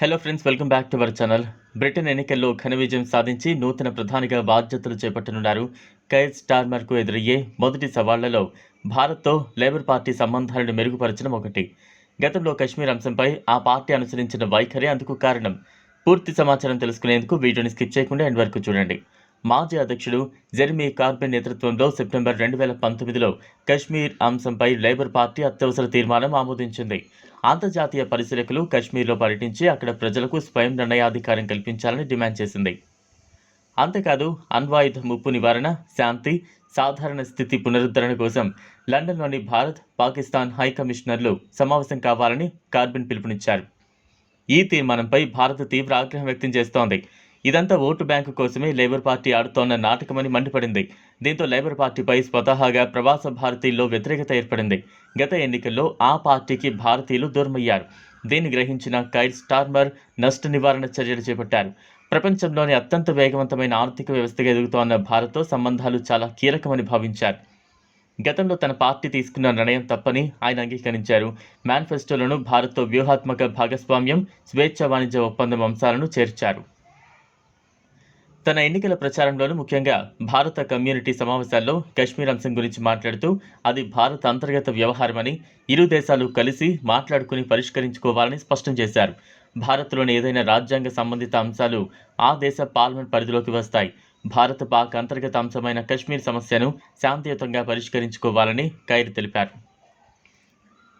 Hello friends welcome back to our channel Britain ఎన్నికల్లో ఘన విజయం సాధించి నూతన ప్రధానిగా బాధ్యతలు చేపట్టనున్నారు. కైర్ స్టార్మర్కు ఎదురయ్యే మొదటి సవాళ్ళలో భారత్తో లేబర్ పార్టీ సంబంధాలను మెరుగుపరచడం ఒకటి. గతంలో కశ్మీర్ అంశంపై ఆ పార్టీ అనుసరించిన వైఖరి అందుకు కారణం. పూర్తి సమాచారం తెలుసుకునేందుకు వీడియోని స్కిప్ చేయకుండా ఎండ్ వరకు చూడండి. మాజీ అధ్యక్షుడు జెర్మీ కార్బెన్ నేతృత్వంలో సెప్టెంబర్ రెండు వేల పంతొమ్మిదిలో కశ్మీర్ అంశంపై లేబర్ పార్టీ అత్యవసర తీర్మానం ఆమోదించింది. అంతర్జాతీయ పరిశీలకులు కశ్మీర్లో పర్యటించి అక్కడ ప్రజలకు స్వయం నిర్ణయాధికారం కల్పించాలని డిమాండ్ చేసింది. అంతేకాదు అణ్వాయుధ ముప్పు నివారణ శాంతి సాధారణ స్థితి పునరుద్ధరణ కోసం లండన్లోని భారత్ పాకిస్తాన్ హై కమిషనర్లు సమావేశం కావాలని కార్బిన్ పిలుపునిచ్చారు. ఈ తీర్మానంపై భారత్ తీవ్ర ఆగ్రహం వ్యక్తం చేస్తోంది. ఇదంతా ఓటు బ్యాంకు కోసమే లేబర్ పార్టీ ఆడుతోన్న నాటకమని మండిపడింది. దీంతో లేబర్ పార్టీపై స్వతహాగా ప్రవాస భారతీయుల్లో వ్యతిరేకత ఏర్పడింది. గత ఎన్నికల్లో ఆ పార్టీకి భారతీయులు దూరమయ్యారు. దీన్ని గ్రహించిన కైల్ స్టార్మర్ నష్ట నివారణ చర్యలు చేపట్టారు. ప్రపంచంలోని అత్యంత వేగవంతమైన ఆర్థిక వ్యవస్థగా ఎదుగుతోన్న భారత్తో సంబంధాలు చాలా కీలకమని భావించారు. గతంలో తన పార్టీ తీసుకున్న నిర్ణయం తప్పని ఆయన అంగీకరించారు. మేనిఫెస్టోలను భారత్తో వ్యూహాత్మక భాగస్వామ్యం స్వేచ్ఛ వాణిజ్య ఒప్పందం అంశాలను చేర్చారు. తన ఎన్నికల ప్రచారంలోనూ ముఖ్యంగా భారత కమ్యూనిటీ సమావేశాల్లో కశ్మీర్ అంశం గురించి మాట్లాడుతూ అది భారత అంతర్గత వ్యవహారమని ఇరు దేశాలు కలిసి మాట్లాడుకుని పరిష్కరించుకోవాలని స్పష్టం చేశారు. భారత్లోని ఏదైనా రాజ్యాంగ సంబంధిత అంశాలు ఆ దేశ పార్లమెంట్ పరిధిలోకి వస్తాయి. భారత పాక్ అంతర్గత అంశమైన కశ్మీర్ సమస్యను శాంతియుతంగా పరిష్కరించుకోవాలని ఖైరు తెలిపారు.